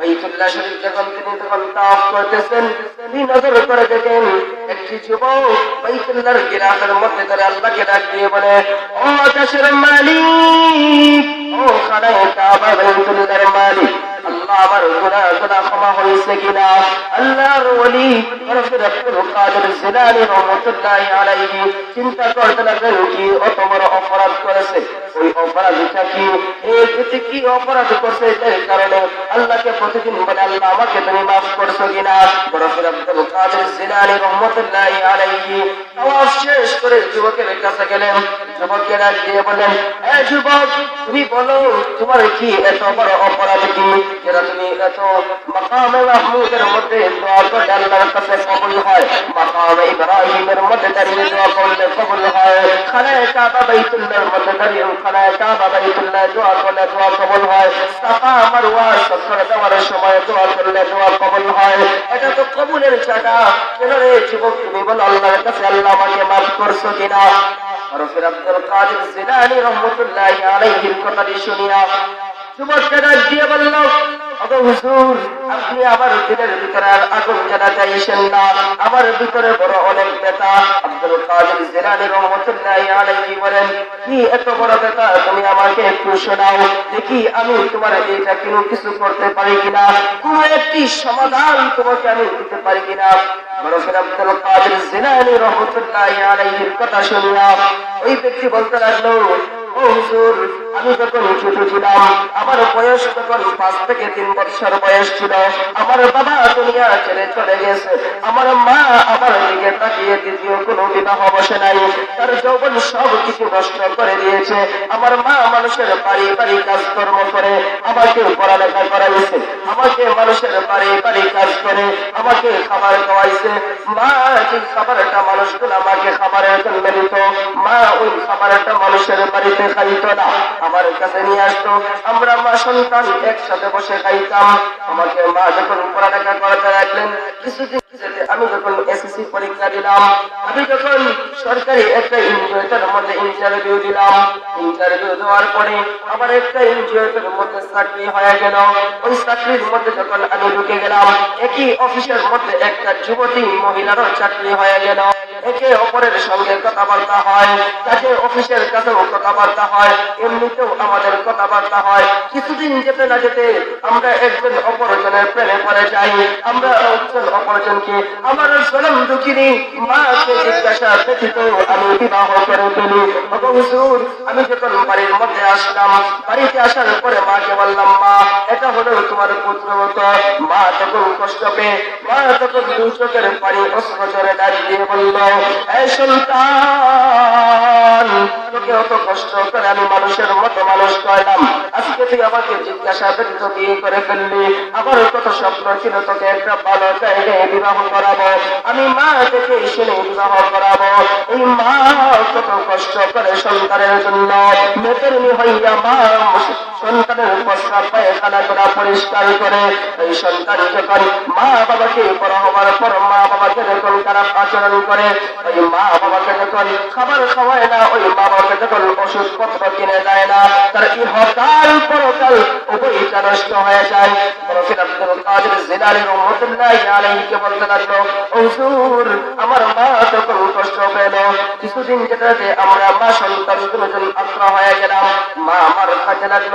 বাইতুল্লাহ শরীফ তিনি তখন তাওয়াফ করতেছেন, তিনি নজর করে দেখেন একটি যুবক বাইতুল্লাহর গিলাফের মধ্যে ধরে আল্লাহকে ডাক দিয়ে বলে, ও আকাশের মালিক, ও খানায় মালিক। আমার গুনাহ গুনাহ ক্ষমা হয়েছে কিনা? আল্লাহর ওলি হযরত আব্দুল কাদের জিলানী রাহমাতুল্লাহি আলাইহি চিন্তা করতে লাগলেন, কি অত বড় অপরাধ করেছে? ওই অপরাধটা কি? এই ব্যক্তি কি অপরাধ করছে? এর কারণে আল্লাহকে প্রতিদিন বলে, আল্লাহ, আমাকে তুমি মাফ করছ কিনা? হযরত আব্দুল কাদের জিলানী রাহমাতুল্লাহি আলাইহি করে যুবকের কাছে গেলেন যুবককে ডাক দিয়ে বললেন এ যুবক, তুমি বলো, তোমার কি এত বড় অপরাধ কি? যেটা তুমি এত মাকামে মাহমুদের মধ্যে দোয়া করলে আল্লাহর কাছে কবুল হয়? মাকামে ইব্রাহিমের মধ্যে দাঁড়িয়ে দোয়া করলে কবুল হয়। খানায় কাবা বাইতুল্লাহর মধ্যে দাঁড়িয়ে, খানায় কাবা বাইতুল্লাহ দোয়া করলে দোয়া কবুল হয়। সাফা মারওয়া চক্কর দেওয়ার সময় দোয়া করলে দোয়া কবুল হয়। এটা তো কবুলের জায়গা। কেন রে যুবক, তুমি বলো, আল্লাহর কাছে আল্লাহ আমাকে মাফ করছ। কিনা আর ফির আব্দুল কাদের জিলানী রহমতুল্লাহ আলাইহির কথাটি শুনিয়া যুবকেরা দিয়ে বলল হুজুর, আপনি আমার দিলের ভিতরে আর আগুন জ্বালাতে আইসেন না। আমার ভিতরে বড় অনেক ব্যথা। আব্দুল কাদের জিলানী রহমতুল্লাহি আলাইহি বলেন, কি এত বড় ব্যথা? তুমি আমাকে একটু শোনাও। দেখি আমি তোমার এইটা কোনো, কিছু করতে পারি কিনা? কোন একটি সমাধান তোমাকে আমি দিতে পারি কিনা? বরফের আব্দুল কাদের জিলানী রহমতুল্লাহি আলাইহির কথা শুনিয়া ওই ব্যক্তি বলতে লাগল আমি যখন ছিলাম আমার বয়স তখন পাঁচ থেকে তিন বছর বয়স ছিল, আমার বাবা দুনিয়া চলে গেছে। আমার মা আমার দিকে দ্বিতীয় কোনো বিবাহ বসে নাই। তার নষ্ট করে দিয়েছে। আমার মা মানুষের বাড়ি বাড়ি কাজকর্ম করে, আমাকে পড়ালেখা করাইছে। আমাকে মানুষের বাড়ি বাড়ি কাজ করে, আমাকে খাবার খাওয়াইছে। মা সেই খাবারটা মানুষগুলো আমাকে খাবারের জন্য মা ওই খাবারটা মানুষের বাড়িতে খাইতো না। আমার কাছে নিয়ে আসতো। আমরা মা সন্তান একসাথে বসে খাইতাম। আমাকে মা যখন পড়ালেখা করাতে রাখলেন কিছুদিন আমি যখন এসএসসি পরীক্ষা দিলাম, আমি যখন সরকারি একটা ইনজিওটার মধ্যে ইন্টারভিউ দিলাম। ইন্টারভিউ দেওয়ার পরে আমার একটা ইনজিওটার মধ্যে চাকরি হয়ে গেল। ওই চাকরির মধ্যে যখন আমি ঢুকে গেলাম, একই অফিসের মধ্যে একটা যুবতী মহিলারও চাকরি হয়ে গেল। একে অপরের সঙ্গে কথাবার্তা হয়, তাকে অফিসের কাছেও কথাবার্তা হয়, এমনিতেও আমাদের কথাবার্তা হয়। কিছুদিন যেতে না যেতে আমরা একজন অপরজনের প্রেমে পড়ে যাই। আমরা একজন অপরজনকে আমার জনম দুঃখিনী মাকে জিজ্ঞাসা ব্যতীত আমি বিবাহ করে এবং হুজুর, আমি যখন বাড়ির মধ্যে আসলাম, বাড়িতে আসার পরে মাকে বললাম, মা, এটা হলো তোমার পুত্রবত মা তখন কষ্ট পেয়ে, মা তখন দু চোখের পানি অস্ত্র চরে ডাক দিয়ে বলল করে আমি কত স্বপ্ন ছিল তোকে একটা বিবাহ করাবো। আমি মা থেকে শুনে বিবাহ করাবো। এই মা কত কষ্ট করে সন্তানের জন্য। মেতরুনি হইয়া মা সন্তানের প্রস্রাব পায়খানা করা পরিষ্কার করে এই সন্তান যখন মা বাবাকে বড় পর মা বাবাকে যখন তারা আচরণ করে ওই মা বাবাকে যখন খাবার খাওয়ায় না, ওই মা বাবাকে যখন ওষুধপত্র কিনে দেয় না, তার ইহকাল পরকাল উভয়টা নষ্ট হয়ে যায়। লাগল আমার মা তখন কিছুদিন যেটাতে আমরা মা সন্তান আত্মা হয়ে গেলাম, মা আমার খাতে লাগল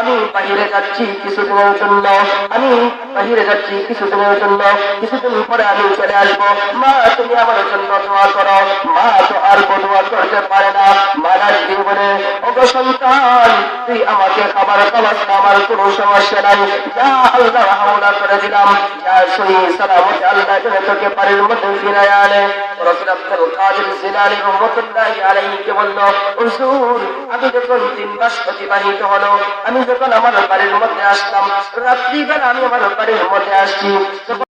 আমি বাহিরে যাচ্ছি, কিছু কিছুদিনের জন্য। আমি বাহিরে যাচ্ছি, কিছু কিছুদিনের জন্য। কিছুদিন পরে আমি চলে আসব। মা, তুমি আমার জন্য দোয়া করো। মা তো আর দোয়া করতে পারে না। মা ডাক দিয়ে বলে, ওগো সন্তান, তুই আমাকে খাবার খাবার আমার কোনো সমস্যা নাই। যা আল্লাহ হাওলা করে দিলাম, যা সহি সালামতে আল্লাহ যেন তোকে বাড়ির মধ্যে ফিরায় আনে। আমি যখন তিন মাস অতিবাহিত হলো, আমি যখন আমার বাড়ির মধ্যে আসলাম রাত্রিবেলা আমি আমার বাড়ির মধ্যে আসছি